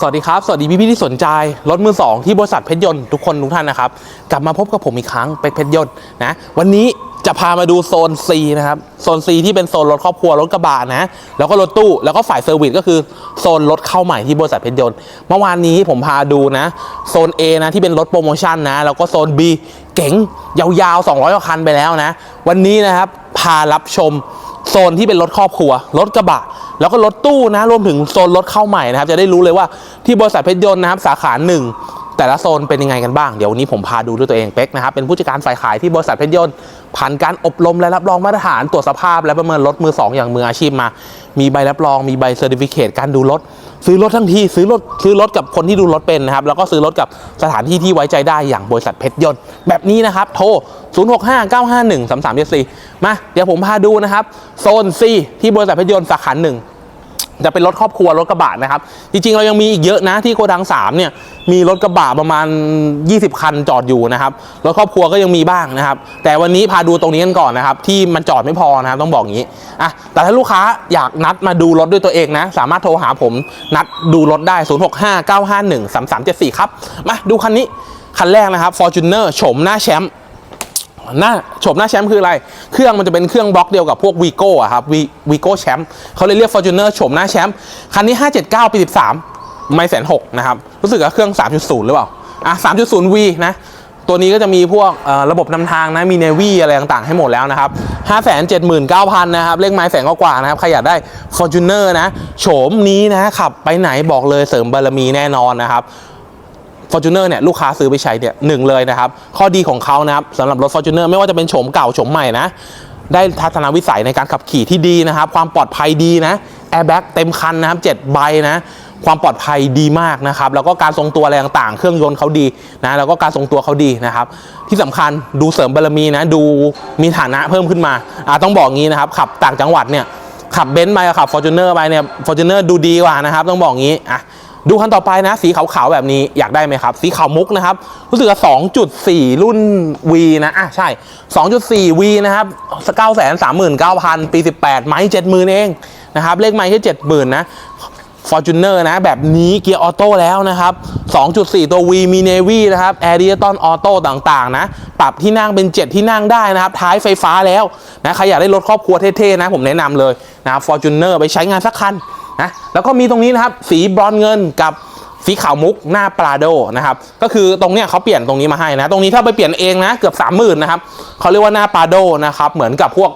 สวัสดีครับ สวัสดีพี่พี่ที่สนใจรถมือสองที่บริษัทเพชรยนต์ทุกคนทุกท่านนะครับ กลับมาพบกับผมอีกครั้งเป็กเพชรยนต์นะวันนี้จะพามาดูโซน C นะครับ โซน C ที่เป็นโซนรถครอบครัวรถกระบะนะ แล้วก็รถตู้ แล้วก็ฝ่ายเซอร์วิสก็คือโซนรถเข้าใหม่ที่บริษัทเพชรยนต์เมื่อวานนี้ผมพาดูนะ โซน A นะที่เป็นรถโปรโมชั่นนะ แล้วก็โซน B เก๋งยาวๆ 200กว่าคันไปแล้วนะ วันนี้นะครับพารับชมโซนที่เป็นรถครอบครัว รถกระบะ แล้วก็รถตู้นะรวมถึงโซนรถเข้าใหม่นะครับ จะได้รู้เลยว่าที่บริษัทเพชรยนต์นะครับสาขาหนึ่งแต่ละโซนเป็นยังไงกันบ้าง เดี๋ยววันนี้ผมพาดูด้วยตัวเองเป็กนะครับ เป็นผู้จัดการฝ่ายขายที่บริษัทเพชรยนต์ผ่านการอบรมและรับรองมาตรฐานตรวจสภาพ และประเมินรถมือสองอย่างมืออาชีพมา มีใบรับรอง มีใบเซอร์ติฟิเคตการดูรถ ซื้อรถทั้งทีซื้อรถซื้อรถกับคนที่ดูรถเป็นนะครับ แล้วก็ซื้อรถกับสถานที่ที่ไว้ใจได้อย่างบริษัทเพชรยนต์แบบนี้นะครับ โทร 0659513374 มา เดี๋ยวผมพาดูนะครับ โซน C ที่บริษัทเพชรยนต์สาขาหนึ่งจะเป็นรถครอบครัวรถกระบะนะครับ จริงๆ เรายังมีอีกเยอะนะที่โกดัง3เนี่ยมีรถกระบะประมาณ 20 คันจอดอยู่นะครับรถครอบครัวก็ยังมีบ้างนะครับ แต่วันนี้พาดูตรงนี้กันก่อนนะครับ ที่มันจอดไม่พอนะครับต้องบอกอย่างนี้อะแต่ถ้าลูกค้าอยากนัดมาดูรถด้วยตัวเองนะ สามารถโทรหาผมนัดดูรถได้ 0659513374 ครับ มาดูคันนี้คันแรกนะครับ Fortuner โฉมหน้าแชมป์ หน้าโฉมหน้าแชมป์คืออะไร เครื่องมันจะเป็นเครื่องบล็อกเดียวกับพวกวีโก้อะครับวีโก้แชมป์เขาเลยเรียก Fortuner โฉมหน้าแชมป์คันนี้ 579ปี13 ไม่แสนหกนะครับ รู้สึกว่าเครื่อง 3.0 หรือเปล่า อะ 3.0V นะ ตัวนี้ก็จะมีพวกระบบนำทางนะ มี Navy อะไรต่างๆ ให้หมดแล้วนะครับ 579,000 นะครับ เลขไม้แสนกว่านะครับ ใครอยากได้ Fortuner นะ โฉมนี้นะขับไปไหนบอกเลยเสริมบารมีแน่นอนนะครับ Fortuner เนี่ยลูกค้าซื้อไปใช้เนี่ยหนึ่งเลยนะครับ ข้อดีของเขานะครับสำหรับรถ Fortuner ไม่ว่าจะเป็นโฉมเก่าโฉมใหม่นะได้ทัศนวิสัยในการขับขี่ที่ดีนะครับ ความปลอดภัยดีนะแอร์แบ็กเต็มคันนะครับ7ใบนะความปลอดภัยดีมากนะครับ แล้วก็การทรงตัวอะไรต่างๆ เครื่องยนต์เขาดีนะ แล้วก็การทรงตัวเขาดีนะครับ ที่สำคัญดูเสริมบารมีนะ ดูมีฐานะเพิ่มขึ้นมาอ่าต้องบอกงี้นะครับ ขับต่างจังหวัดเนี่ย ขับเบนซ์ไปกับขับฟอร์จูเนอร์ไปเนี่ยฟอร์จูเนอร์ดูดีกว่านะครับ ต้องบอกงี้อะ ดูคันต่อไปนะ สีขาวๆแบบนี้อยากได้ไหมครับ สีขาวมุกนะครับ รู้สึกว่า2.4 รุ่น V นะอะใช่ 2.4 V นะครับ939,000 ปี 18 ไม้70,000 เองนะครับ เลขไม้แค่70,000 นะ Fortuner นะ แบบนี้เกียร์ออโต้แล้วนะครับ 2.4 ตัว V มี Navy นะครับ Air d i a t o n Auto ต่างๆ นะ ปรับที่นั่งเป็น 7 ที่นั่งได้นะครับ ท้ายไฟฟ้าแล้วนะใครอยากได้รถครอบครัวเท่ๆนะ ผมแนะนำเลยนะครับ Fortuner ไปใช้งานสักคัน นะแล้วก็มีตรงนี้นะครับสีบรอนเงินกับสีขาวมุกหน้าปราโดนะครับก็คือตรงเนี้ยเขาเปลี่ยนตรงนี้มาให้นะ ตรงนี้ถ้าไปเปลี่ยนเองนะเกือบ30,000นะครับเขาเรียกว่าหน้าปราโดนะครับเหมือนกับพวก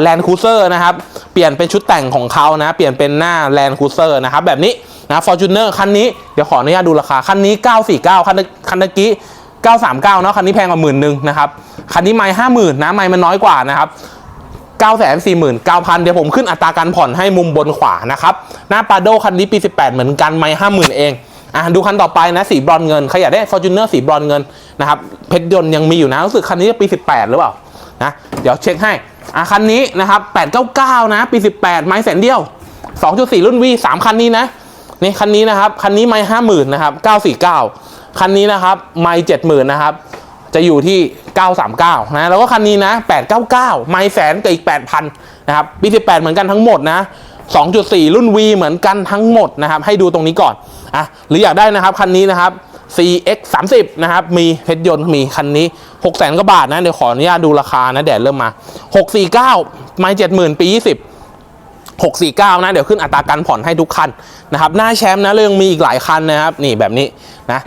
แลนด์คูเซอร์นะครับเปลี่ยนเป็นชุดแต่งของเขานะ เปลี่ยนเป็นหน้าแลนด์คูเซอร์นะครับแบบนี้นะฟอร์จูเนอร์คันนี้เดี๋ยวขออนุญาตดูราคา คันนี้ 949 คันคันเมื่อกี้939เนาะคันนี้แพงกว่าหมื่นหนึ่งนะครับคันนี้ไม่ห้าหมื่นนะไม่มันน้อยกว่านะครับ 949,000 เดี๋ยวผมขึ้นอัตราการผ่อนให้มุมบนขวานะครับ หน้าปาโดคันนี้ปี 18 เหมือนกันไม่ห้าหมื่นเองอะดูคันต่อไปนะสีบรอนเงินใครอยากได้ Fortuner สีบรอนเงินนะครับเพชรยนต์ยังมีอยู่นะรู้สึกคันนี้ปี 18 หรือเปล่านะเดี๋ยวเช็คให้อะคันนี้นะครับ899 นะปี 18 ไม้แสนเดียว 2.4 รุ่น V 3 คันนี้นะนี่คันนี้นะครับคันนี้ไม้50,000นนะครับ949 คันนี้นะครับไม้70,000นะครับ จะอยู่ที่ 939 นะ แล้วก็คันนี้นะ 899 ไม้แสนกับอีก 8,000 นะครับปี 18 เหมือนกันทั้งหมดนะ 2.4 รุ่น V เหมือนกันทั้งหมดนะครับ ให้ดูตรงนี้ก่อน อะ หรืออยากได้นะครับ คันนี้นะครับ CX 30นะครับ มีเพชรยนต์มีคันนี้ 6 0แสนกว่าบาทนะ เดี๋ยวขออนุญาตดูราคานะ แดดเริ่มมา 649 ไม้70,000 ปี 20 649 นะ เดี๋ยวขึ้นอัตราการผ่อนให้ทุกคันนะครับ หน้าแชมป์นะเรื่องมีอีกหลายคันนะครับ นี่แบบนี้นะ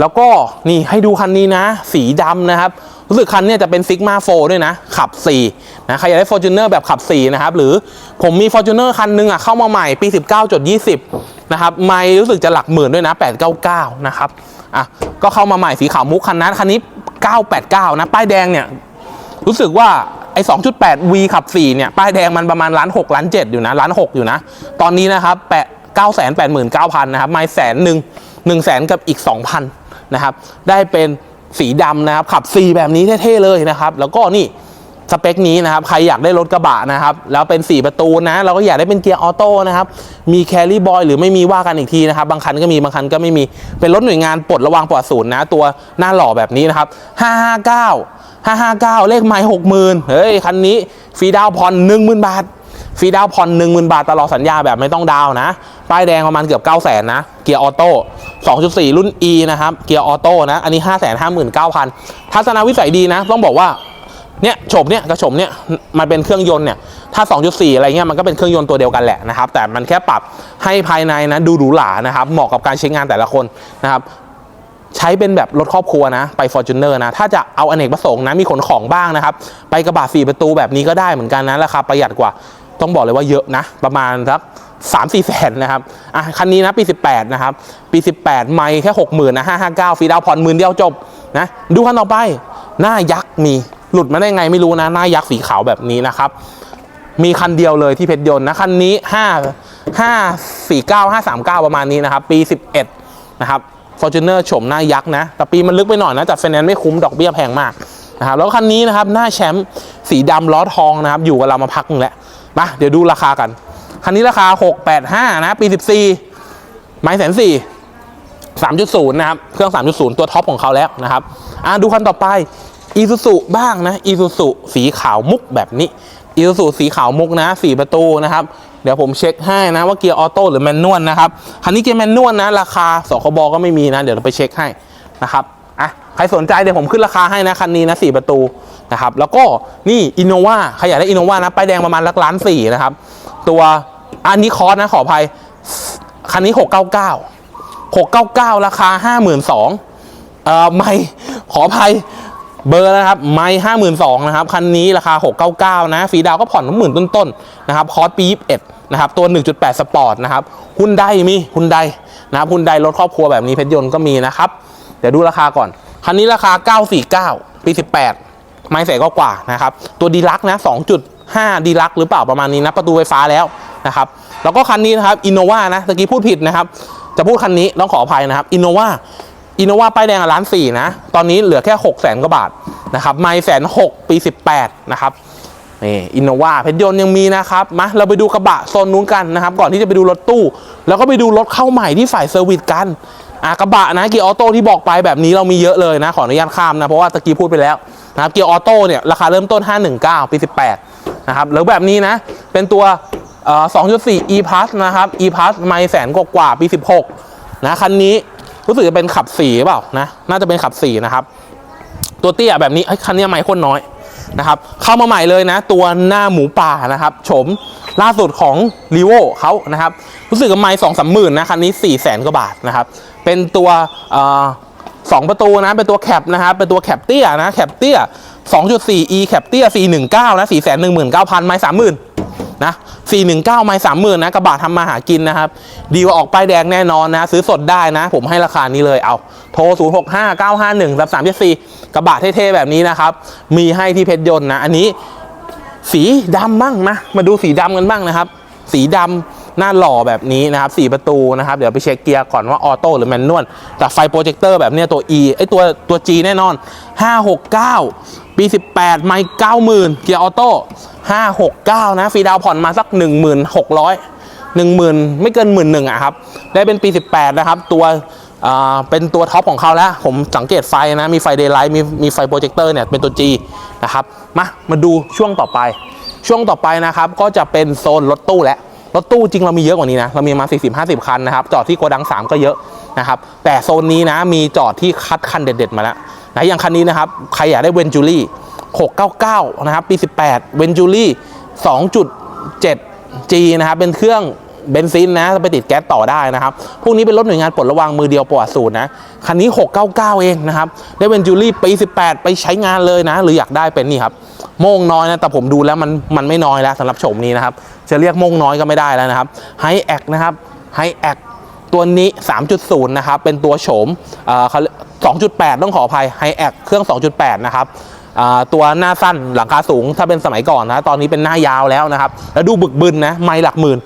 แล้วก็นี่ให้ดูคันนี้นะ สีดำนะครับ รู้สึกคันนี้จะเป็นซิกมาโฟด้วยนะ ขับ4นะใครอยากได้ Fortuner แบบขับ 4 นะครับ หรือผมมี Fortuner คันหนึงอะเข้ามาใหม่ปี 19.20 นะครับ ไม่รู้สึกจะหลักหมื่นด้วยนะ 899 นะครับอะก็เข้ามาใหม่สีขาวมุกคันนั้นคันนี้ 989 นะ ป้ายแดงเนี่ย รู้สึกว่าไอ้2.8 V ขับ 4 เนี่ย ป้ายแดงมันประมาณล้าน6ล้าน7อยู่นะล้าน6อยู่นะ ตอนนี้นะครับแปะ989,000 นะครับไม่แสนหนึ่งหนึ่งแสนกับอีก 2,000 นะครับ ได้เป็นสีดำนะครับ ขับ4แบบนี้เท่ๆเลยนะครับ แล้วก็นี่สเปคนี้นะครับ ใครอยากได้รถกระบะนะครับ แล้วเป็น 4 ประตูนะ เราก็อยากได้เป็นเกียร์ออโต้นะครับ มีแคลรี่บอยหรือไม่มีว่ากันอีกทีนะครับ บางคันก็มี บางคันก็ไม่มี เป็นรถหน่วยงานปลดระวางปลอดศูนย์นะ ตัวหน้าหล่อแบบนี้นะครับ 559 559 เลขไม้60,000 เฮ้ย คันนี้ฟรีดาวน์ผ่อน10,000 บาท ฟรีดาวน์ผ่อน1 0,000บาทตลอดสัญญาแบบไม่ต้องดาวนะ ป้ายแดงประมาณเกือบ9 0 0 0 0นนะ เกียร์ออโต้2.4รุ่น E นะครับ เกียร์ออโต้นะ อันนี้559,000ทัศนวิสัยดีนะ ต้องบอกว่า เนี่ยโฉมเนี่ยกระโฉมเนี่ย มันเป็นเครื่องยนต์เนี่ย ถ้า 2.4 อะไรเงี้ย มันก็เป็นเครื่องยนต์ตัวเดียวกันแหละนะครับ แต่มันแค่ปรับให้ภายในนะดูหรูหรา นะครับ เหมาะกับการใช้งานแต่ละคนนะครับใช้เป็นแบบรถครอบครัวนะ ไป f o r t u n e r นะ ถ้าจะเอาอเนกประสงค์นะ มีขนของบ้างนะครับ ไปกระบะ4ประตูแบบนี้ก็ได้เหมือนกันนะราคาประหยัดกว่า ต้องบอกเลยว่าเยอะนะ ประมาณสักสามสี่แสนนะครับอะคันนี้นะปี 18 นะครับ ปี 18 ไม่แค่ 60,000นะ559ฟรีดาวผ่อนหมื่นเดียวจบนะดูคันต่อไป หน้ายักษ์มีหลุดมาได้ไงไม่รู้นะ หน้ายักษ์สีขาวแบบนี้นะครับ มีคันเดียวเลยที่เพชรยนต์นะ คันนี้ 5 5 4 9 5 3 9 ประมาณนี้นะครับ ปี 11 นะครับ f o r t u n e r โฉมหน้ายักษ์นะ แต่ปีมันลึกไปหน่อยนะจัดไฟแนนซ์ไม่คุ้มดอกเบี้ยแพงมากนะครับแล้วคันนี้นะครับหน้าแชมป์สีดำล้อทองนะครับ อยู่กับเรามาพักหนึงแล้ว มาเดี๋ยวดูราคากัน คันนี้ราคา 685 นะ ปี 14 ไม้แสนสี่3.0นย์นะครับ เครื่อง 3.0 ตัวท็อปของเขาแล้วนะครับ อ่าดูคันต่อไปอีซูซุบ้างนะอีซูซุสีขาวมุกแบบนี้อีซูซุสีขาวมุกนะ4ประตูนะครับ เดี๋ยวผมเช็คให้นะว่าเกียร์ออโต้หรือแมนนวลนะครับ คันนี้เกียร์แมนนวลนะ ราคาสคบก็ไม่มีนะ เดี๋ยวเราไปเช็คให้นะครับ ใครสนใจเดี๋ยวผมขึ้นราคาให้นะคันนี้นะ4ประตูนะครับแล้วก็นี่อินโนวาใครอยากได้อินโนวานะป้ายแดงประมาณลักล้านสี่นะครับตัวอันนี้คอสนะขออภัยคันนี้ 699 699 ราคา 52,000เอ่อไม่ขออภัยเบอร์นะครับไม่52,000นสองนะครับคันนี้ราคา 699 นะ ฟรีดาวก็ผ่อนหมื่นต้นๆนะครับคอร์สปี21นะครับตัว 1.8 สปอร์ตนะครับฮุนไดมีฮุนไดนะครับฮุนไดรถครอบครัวแบบนี้เพชรยนต์ก็มีนะครับ เดี๋ยวดูราคาก่อน คันนี้ราคา 949 ปี 18 ไม่ใส่ก็กว่านะครับ ตัวดีลักนะ 2.5 ดีลักหรือเปล่าประมาณนี้นะ ประตูไฟฟ้าแล้วนะครับ แล้วก็คันนี้นะครับอินโนวานะตะกี้พูดผิดนะครับ จะพูดคันนี้ต้องขออภัยนะครับอินโนวาอินโนวาป้ายแดงอะล้านสี่นะ ตอนนี้เหลือแค่ 6 0แสนกว่าบาทนะครับ ไม่แสนหกปี 18 นะครับนี่อินโนวาเพชรยนต์ยังมีนะครับมาเราไปดูกระบะโซนนู้นกันนะครับ ก่อนที่จะไปดูรถตู้ แล้วก็ไปดูรถเข้าใหม่ที่ฝ่ายเซอร์วิสกัน อะกระบะนะเกียร์ออโต้ที่บอกไปแบบนี้เรามีเยอะเลยนะขออนุญาตข้ามนะเพราะว่าตะกี้พูดไปแล้วนะครับเกียร์ออโต้เนี่ยราคาเริ่มต้น 519 ปี 18 นะครับแล้วแบบนี้นะเป็นตัว 2.4 e plus นะครับ e plus ไม่แสนกว่าปี 16 นะคันนี้รู้สึกจะเป็นขับ4หรือเปล่านะน่าจะเป็นขับ4นะครับ ตัวเตี้ยแบบนี้เอ้คันนี้ไม่ค่นน้อย นะครับเข้ามาใหม่เลยนะ ตัวหน้าหมูป่านะครับชมล่าสุดของลีโวเขานะครับรู้สึกกับไม้สองสามหมื่นนะคันนี้4ี่แสนกว่าบาทนะครับเป็นตัวออสองประตูนะเป็นตัวแคปนะครับเป็นตัวแคปเตี้ยนะแคปเตี้ย2.4 e แคปเตี้ย419นะ419,000ไม้30,000 นะ419 ไม้30,000นนะกระบะทำมาหากินนะครับ ดีกว่าออกป้ายแดงแน่นอนนะ ซื้อสดได้นะ ผมให้ราคานี้เลยเอาโทร 065 951 3374 กระบะเท่ๆ แบบนี้นะครับ มีให้ที่เพชรยนต์นะ อันนี้สีดำบ้างมามาดูสีดำกันบ้างนะครับ สีดำหน้าหล่อแบบนี้นะครับสีประตูนะครับ เดี๋ยวไปเช็คเกียร์ก่อนว่าออโต้หรือแมนนวลแต่ไฟโปรเจคเตอร์แบบนี้ตัว E ไอตัวตัว G แน่นอน 569 ปี 18 ไม่90,000 เกียร์ออโต้ 569 นะฟรีดาวผ่อนมาสัก 1,600 10,000 ไม่เกิน1 1 0 0 0อ่งอะครับ ได้เป็นปี 18 นะครับ ตัวเป็นตัวท็อปของเขาแล้ว ผมสังเกตไฟนะ มีไฟเดย์ไลท์มีมีไฟโปรเจคเตอร์เนี่ย เป็นตัว G นะครับ มา มาดูช่วงต่อไป ช่วงต่อไปนะครับ ก็จะเป็นโซนรถตู้แล้ว รถตู้จริงเรามีเยอะกว่านี้นะ เรามีมา 40-50 คันนะครับ จอดที่โกดัง 3 ก็เยอะนะครับ แต่โซนนี้นะ มีจอดที่คัดคันเด็ด ๆ มาแล้วนะอย่างคันนี้นะครับ ใครอยากได้เวนจูรี่ 699 นะครับ ปี 18เวนจูรี่ 2.7G นะครับ เป็นเครื่องเบนซินนะไปติดแก๊สต่อได้นะครับ พวกนี้เป็นรถหน่วยงานปลดระวางมือเดียวประวัติสูตรนะ คันนี้ 699 เองนะครับ ได้เวนจูรี่ปี 18 ไปใช้งานเลยนะ หรืออยากได้เป็นนี่ครับ โม่งน้อยนะ แต่ผมดูแล้วมันมันไม่น้อยแล้วสำหรับโฉมนี้นะครับ จะเรียกโม่งน้อยก็ไม่ได้แล้วนะครับไฮแอคนะครับไฮแอคตัวนี้ 3.0 นะครับ เป็นตัวโฉมเอ่อ2.8 ต้องขออภัยไฮแอคเครื่อง 2.8 นะครับ ตัวหน้าสั้นหลังคาสูง ถ้าเป็นสมัยก่อนนะ ตอนนี้เป็นหน้ายาวแล้วนะครับ แล้วดูบึกบึนนะ ไม่หลักหมื่น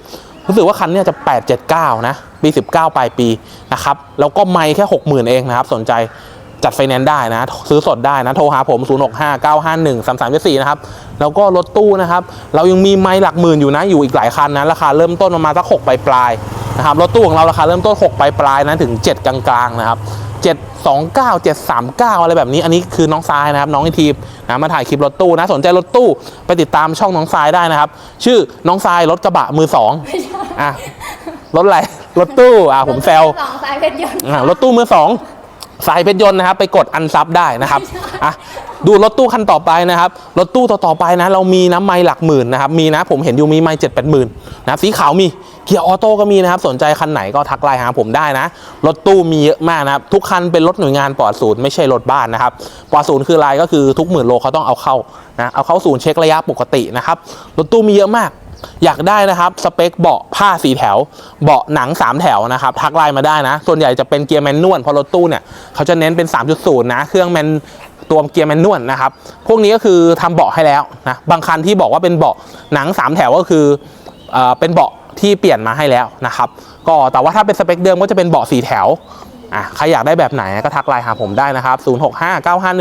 รู้สึกว่าคันนี้จะ 879 นะ ปี 19 ปลายปีนะครับ แล้วก็ไม่แค่ 60,000 เองนะครับ สนใจจัดไฟแนนซ์ได้นะ ซื้อสดได้นะ โทรหาผม 065 951 3374 นะครับ แล้วก็รถตู้นะครับ เรายังมีไม่หลักหมื่นอยู่นะ อยู่อีกหลายคันนะ ราคาเริ่มต้นประมาณสัก6ปลายปลายนะครับ รถตู้ของเราราคาเริ่มต้น 6 ปลายปลายนะ ถึง 7 กลางๆนะครับ 729 739 อะไรแบบนี้ อันนี้คือน้องทรายนะครับ น้องไอทีมนะมาถ่ายคลิปรถตู้นะสนใจรถตู้ไปติดตามช่องน้องทรายได้นะครับ ชื่อน้องทรายรถกระบะมือสองอะรถอะไรรถตู้อะผมแซวสองสายเพชรยนต์อ่ารถตู้มือสองสายเพชรยนต์นะครับ ไปกดอันซับได้นะครับอะ ดูรถตู้คันต่อไปนะครับ รถตู้ต่อๆไปนะ เรามีน้ำไม่หลักหมื่นนะครับ มีนะผมเห็นอยู่มีไม่เจ็ดแปดหมื่นนะครับ สีขาวมี เกียร์ออโต้ก็มีนะครับ สนใจคันไหนก็ทักไลน์หาผมได้นะ รถตู้มีเยอะมากนะครับ ทุกคันเป็นรถหน่วยงานปลอดศูนย์ไม่ใช่รถบ้านนะครับ ปลอดศูนย์คืออะไรก็คือทุกหมื่นโลเขาต้องเอาเข้านะ เอาเข้าศูนย์เช็คระยะปกตินะครับ รถตู้มีเยอะมากอยากได้นะครับสเปคเบาะผ้าสีแถว เบาะหนัง 3 แถวนะครับทักไลน์มาได้นะ ส่วนใหญ่จะเป็นเกียร์แมนนวลเพราะรถตู้เนี่ยเขาจะเน้นเป็น 3.0 นะ เครื่องแมน ตัวเกียร์แมนนวลนะครับ พวกนี้ก็คือทำเบาะให้แล้วนะบางคันที่บอกว่าเป็นเบาะหนัง 3 แถวก็คือเอเป็นเบาะที่เปลี่ยนมาให้แล้วนะครับ ก็แต่ว่าถ้าเป็นสเปคเดิมก็จะเป็นเบาะสีแถวอะใครอยากได้แบบไหนก็ทักไลน์หาผมได้นะครับ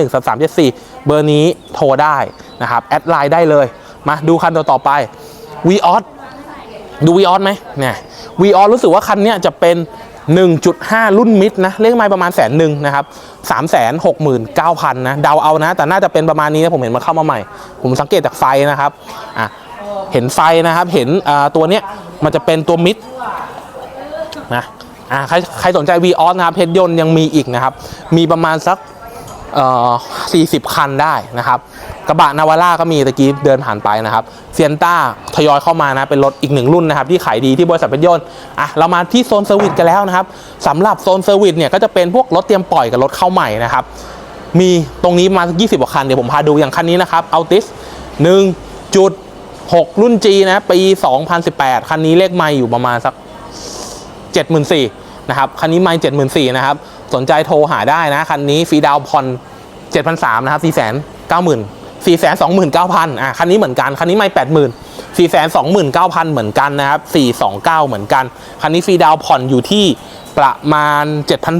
0659513374 เบอร์นี้โทรได้นะครับ แอดไลน์ได้เลย มาดูคันต่อไปวีออสดูวีออสไหมเนี่ยวีออสรู้สึกว่าคันนี้จะเป็น 1.5 รุ่นมิดนะเลขไม้ประมาณแสนหนึ่งนะครับ3 6 9 0 0 0นะเดาเอานะ แต่น่าจะเป็นประมาณนี้นะผมเห็นมันเข้ามาใหม่ ผมสังเกตจากไฟนะครับอะเห็นไฟนะครับเห็นอ่าตัวเนี้ยมันจะเป็นตัวมิดนะอ่าใครใครสนใจ v ีออสนะครับเพชรยนต์ยังมีอีกนะครับ มีประมาณสัก เอ่อ40 คันได้นะครับ กระบะนาวาร่าก็มีตะกี้เดินผ่านไปนะครับเซียนต้าทยอยเข้ามานะเป็นรถอีกหนึ่งรุ่นนะครับที่ขายดีที่บริษัทเพชรยนต์อะเรามาที่โซนเซอร์วิสกันแล้วนะครับสำหรับโซนเซอร์วิสเนี่ยก็จะเป็นพวกรถเตรียมปล่อยกับรถเข้าใหม่นะครับมีตรงนี้มา 20กว่าคันเดี๋ยวผมพาดูอย่างคันนี้นะครับเอาติส1.6 รุ่น G นะปี 2018 คันนี้เลขไม่อยู่ประมาณสัก 74,000นะครับคันนี้ไม่74,000นะครับ สนใจโทรหาได้นะ คันนี้ฟรีดาวน์ผ่อน7,300นะครับ490,000 429,000อะคันนี้เหมือนกัน คันนี้ไม่80,000 429,000เหมือนกันนะครับ429เหมือนกัน คันนี้ฟรีดาวผ่อนอยู่ที่ประมาณ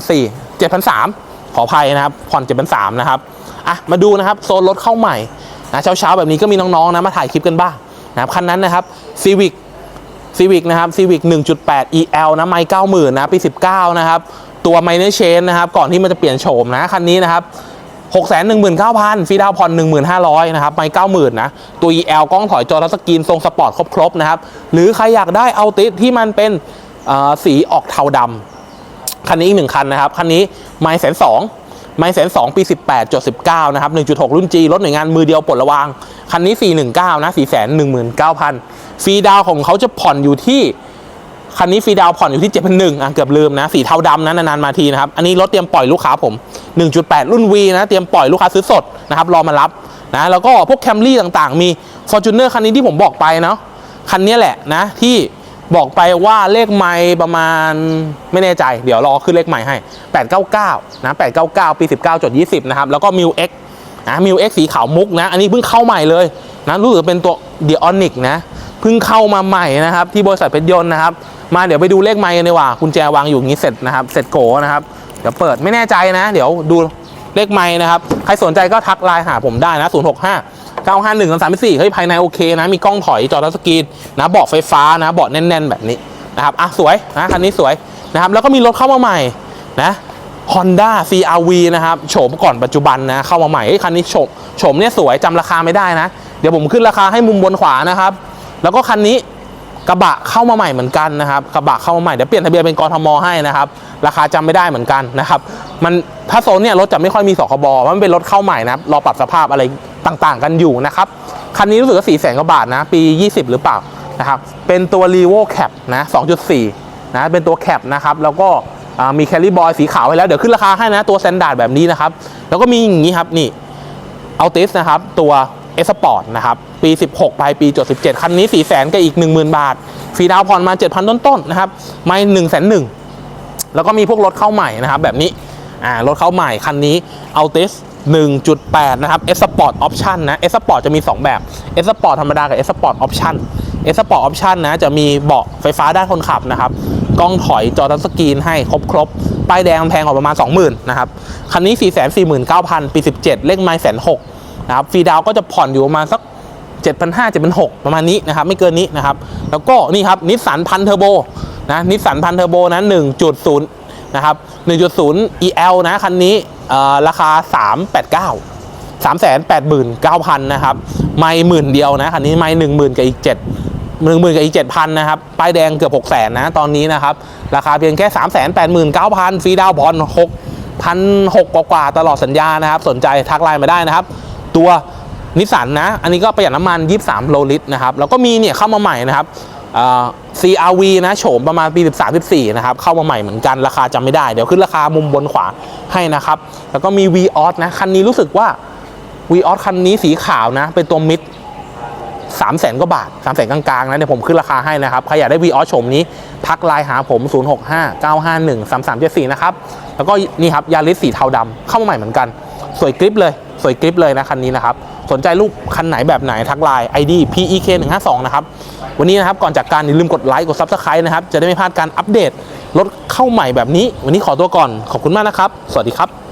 7,400 7,300ขออภัยนะครับ ผ่อน7,300นะครับ อะ มาดูนะครับ โซนรถเข้าใหม่นะเช้าๆ แบบนี้ก็มีน้องๆ นะ มาถ่ายคลิปกันบ้างนะครับ คันนั้นนะครับ Civic ซีวิกนะครับซีวิก1.8 EL นะ ไมค์90,000 นะ ปี 19 นะครับ ตัวไมเนอร์เชนนะครับก่อนที่มันจะเปลี่ยนโฉมนะคันนี้นะครับ619,000ฟรีดาวน์ผ่อน1,500 นะครับ ไมค์90,000 นะ ตัว EL กล้องถอยจอทัชสกรีนทรงสปอร์ตครบ ๆ นะครับ หรือใครอยากได้เอาติสที่มันเป็นอ่อสีออกเทาดำคันนี้อีกหนึ่งคันนะครับ คันนี้ไมล์แสนสองไมล์แสนสองปี 18จด19 นะครับ 1.6 รุ่น G รถหน่วยงานมือเดียวปลดระวาง คันนี้ 419 นะ419,000ฟรีดาวน์ของเขาจะผ่อนอยู่ที่ คันนี้ฟรีดาวผ่อนอยู่ที่7,100อะเกือบลืมนะสีเทาดำนะนานๆมาทีนะครับ อันนี้รถเตรียมปล่อยลูกค้าผม 1.8 รุ่น V นะเตรียมปล่อยลูกค้าซื้อสดนะครับรอมารับนะแล้วก็พวกแคมรี่ต่างๆ มี Fortuner คันนี้ที่ผมบอกไปเนาะคันนี้แหละนะที่บอกไปว่าเลขไมล์ประมาณไม่แน่ใจ เดี๋ยวรอขึ้นเลขไมล์ให้ 899 นะ 899 ปี 19จด20 นะครับ แล้วก็ m ิ X นะ m ิ X สีขาวมุกนะ อันนี้เพิ่งเข้าใหม่เลยนะรู้สึกเป็นตัว d e o n i c นะ เพิ่งเข้ามาใหม่นะครับ ที่บริษัทเพชรยนต์นะครับ มาเดี๋ยวไปดูเลขไมล์กันดีกว่ากุญแจวางอยู่อย่างนี้เสร็จนะครับเสร็จโกนะครับเดี๋ยวเปิดไม่แน่ใจนะ เดี๋ยวดูเลขไมล์นะครับใครสนใจก็ทักไลน์หาผมได้นะ 065 951 334เฮ้ยภายในโอเคนะมีกล้องถอยจอทัชสกรีนนะเบาะไฟฟ้านะเบาะแน่น ๆ แบบนี้นะครับอะสวยนะคันนี้สวยนะครับแล้วก็มีรถเข้ามาใหม่นะ Honda CRV นะครับโฉมก่อนปัจจุบันนะเข้ามาใหม่คันนี้โฉมโฉมเนี่ยสวยจำราคาไม่ได้นะ เดี๋ยวผมขึ้นราคาให้มุมบนขวานะครับ แล้วก็คันนี้ กระบะเข้ามาใหม่เหมือนกันนะครับกระบะเข้ามาใหม่เดี๋ยวเปลี่ยนทะเบียนเป็นกรทมให้นะครับ ราคาจำไม่ได้เหมือนกันนะครับ มันถ้าโซนเนี่ยรถจะไม่ค่อยมีสคบมันเป็นรถเข้าใหม่นะครับรอปรับสภาพอะไรต่างๆ กันอยู่นะครับคันนี้รู้สึกว่า4แสนกว่าบาทนะปี 20 หรือเปล่านะครับเป็นตัว r e v o Cap นะ2.4นะเป็นตัวแคปนะครับแล้วก็มีแคลรี่บอยสีขาวไว้แล้วเดี๋ยวขึ้นราคาให้นะตัว s ซนดาร์ดแบบนี้นะครับแล้วก็มีอย่างนี้ครับนี่เอัลติสนะครับตัว เอสปอร์ตนะครับ ปี 16 ปลายปีจด17 คันนี้ 4 0 0 0 0 0 กับอีก 10,000 บาท ฟรีดาวผ่อนมา 7,000 ต้นๆนะครับ ไม่1 0 0 0 0 แล้วก็มีพวกรถเข้าใหม่นะครับ แบบนี้ อ่า รถเข้าใหม่ คันนี้ Altis 1.8 นะครับ S Sport Option นะ S Sport จะมี 2 แบบ S Sport ธรรมดา กับ S Sport Option S Sport Option นะ จะมีเบาะไฟฟ้าด้านคนขับนะครับ กล้องถอยจอทัชสกรีนให้ครบครบๆป้ายแดงแพงกว่าประมาณ 20,000 นะครับ คันนี้ 449,000 ปี 17 เลขไมล์แสนหก นะครับฟรีดาวก็จะผ่อนอยู่ประมาณสัก7,500 7,600 ประมาณนี้นะครับ ไม่เกินนี้นะครับ แล้วก็นี่ครับนิสสันพันเทอร์โบนะนิสสันพันเทอร์โบนะ1.0 นะครับ 1.0 EL นะ คันนี้เอ่อราคา 389 3 8 9 0 0 0 นะครับ ไม่หมื่นเดียวนะ คันนี้ไม่หนึ่งหมื่นกับอีกเจ็ดหนึ่งหมื่นกับอีกเจ็ดพันนะครับ ป้ายแดงเกือบหกแสนนะ ตอนนี้นะครับ ราคาเพียงแค่สามแสนแปดหมื่นเก้าพันฟรีดาวผ่อนหกพันหกกว่าตลอดสัญญานะครับ สนใจทักไลน์มาได้นะครับ ตัวนิสสันนะ อันนี้ก็ประหยัดน้ำมัน 23 โลลิตรนะครับ แล้วก็มีเนี่ยเข้ามาใหม่นะครับ CRV นะโฉมประมาณปี 13 14 นะครับ เข้ามาใหม่เหมือนกันราคาจำไม่ได้ เดี๋ยวขึ้นราคามุมบนขวาให้นะครับ แล้วก็มี v ีออสนะ คันนี้รู้สึกว่าวีออสคันนี้สีขาวนะ เป็นตัวมิดสามแสนกว่าบาทสามแสนกลางๆนะเดี๋ยวผมขึ้นราคาให้นะครับ ใครอยากได้วีออสชมนี้ ทักไลน์หาผม 0 6 5 9 5 1 3 3 7 4 นะครับ แล้วก็นี่ครับยาริสสีเทาดำเข้ามาใหม่เหมือนกัน สวยกริปเลย สวยกริปเลยนะคันนี้นะครับ สนใจลูกคันไหนแบบไหนทักไลน์ ID PEK 1 5 2นะครับ วันนี้นะครับก่อนจากการอย่าลืมกดไลค์กด Subscribe นะครับ จะได้ไม่พลาดการอัปเดตรถเข้าใหม่แบบนี้ วันนี้ขอตัวก่อนขอบคุณมากนะครับ สวัสดีครับ